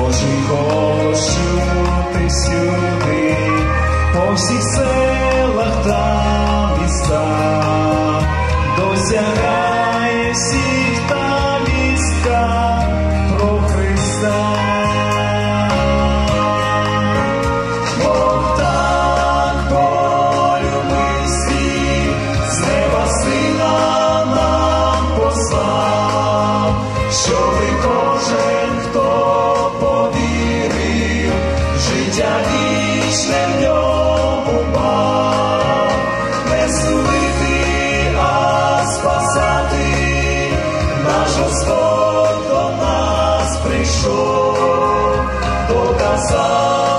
Божий голос чути сюди, по всіх селах та містах досягає всіх. вічне в ньому мав, не судити, а спасати, наш Господь до нас прийшов, доказав.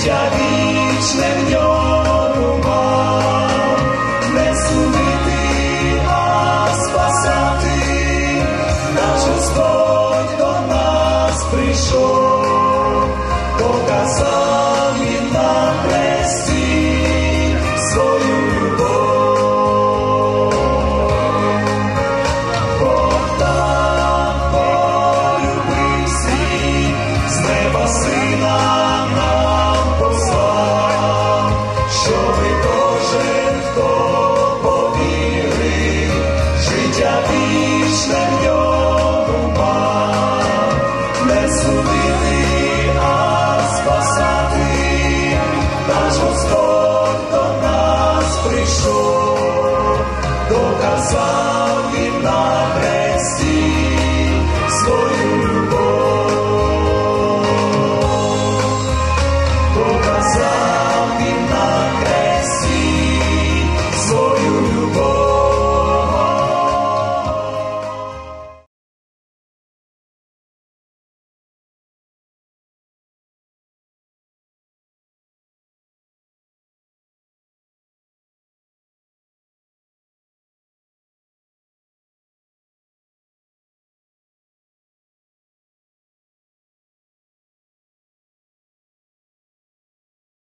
życia wicznego. Yes.